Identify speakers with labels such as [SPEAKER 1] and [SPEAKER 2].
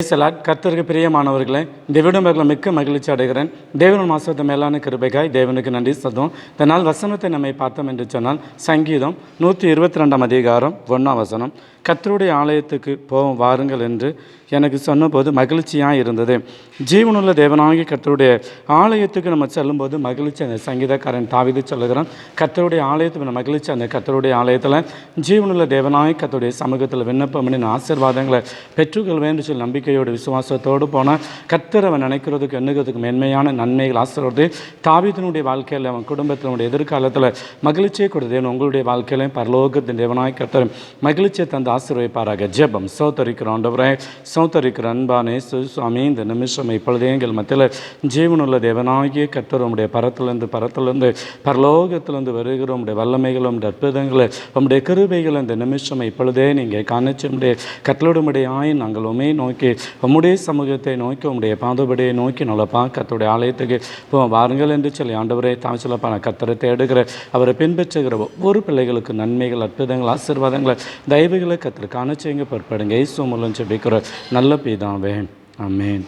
[SPEAKER 1] Salad கர்த்தருக்கு பிரியமானவர்களே தேவனுடைய மிக்க மகிழ்ச்சி அடைகிறேன். தேவன் மாசத்து மேலான கிருபைக்காய். தேவனுக்கு நன்றி சதம் இதனால் வசனத்தை நம்மை பார்த்தோம் என்று சொன்னால் சங்கீதம் நூற்றி இருபத்தி ரெண்டாம் அதிகாரம் ஒன்றாம் வசனம். கர்த்தருடைய ஆலயத்துக்கு போவோம் வாருங்கள் என்று எனக்கு சொன்னபோது மகிழ்ச்சியாக இருந்தது. ஜீவனுள்ள தேவனாகி கர்த்தருடைய ஆலயத்துக்கு நம்ம செல்லும்போது மகிழ்ச்சி அந்த சங்கீதக்காரன் தாவிது சொல்லுகிறோம் கர்த்தருடைய ஆலயத்துக்கு நம்ம மகிழ்ச்சி அந்த கர்த்தருடைய ஆலயத்தில் ஜீவனுள்ள தேவனாகி கர்த்தருடைய சமூகத்தில் விண்ணப்பம் பண்ணி ஆசீர்வாதங்களை பெற்றுக்கொள்வேன் சொல்லி நம்பிக்கையோடு விசுவாசத்தோடு போனால் கத்தர் அவன் நினைக்கிறதுக்கு எண்ணுகிறதுக்கு மென்மையான நன்மைகள் ஆசீர்வாதத்தை தாவிதனுடைய வாழ்க்கையில் அவன் குடும்பத்தினுடைய எதிர்காலத்தில் மகிழ்ச்சியை கொடுத்தேன். உங்களுடைய வாழ்க்கையிலையும் பரலோகத்தின் தேவனாய் கத்தர் மகிழ்ச்சியை தந்து ஆசீர்வைப்பாராக ஜெபம் சோத்தரிக்கிறோம் ஆண்டவரே சோத்தரிக்கிற அன்பானே சுவாமி இந்த நிமிஷம் இப்பொழுதே எங்கள் மத்தியில் ஜீவனுள்ள தேவனாகிய கத்தர் உடைய பரத்திலிருந்து பரத்திலிருந்து பரலோகத்திலிருந்து வருகிற உடைய வல்லமைகளும் உம்முடைய அற்புதங்களை உம்முடைய கிருபைகள் இந்த நிமிஷம் இப்பொழுதே நீங்கள் காணிச்சு உம்முடைய கட்டளுடைய ஆய் நாங்கள் உமே நோக்கி உம்முடைய சமூகத்தை நோக்கி உம்முடைய பாதுபடியை நோக்கி நல்லப்பா கத்துடைய ஆலயத்துக்கு இப்போ வாருங்கள் என்று சொல்லி ஆண்டவரை தான் சொல்லப்பா நான் கத்தரை தேடுகிற அவரை பின்பற்றுகிற ஒவ்வொரு பிள்ளைகளுக்கு நன்மைகள் அற்புதங்கள் ஆசீர்வாதங்களை தயவுகளை கர்த்தர் காணச்சேங்க பொறுப்படுங்க. ஏசு மூலம் ஜெபிக்கிற நல்ல பிதாவே. ஆமென்.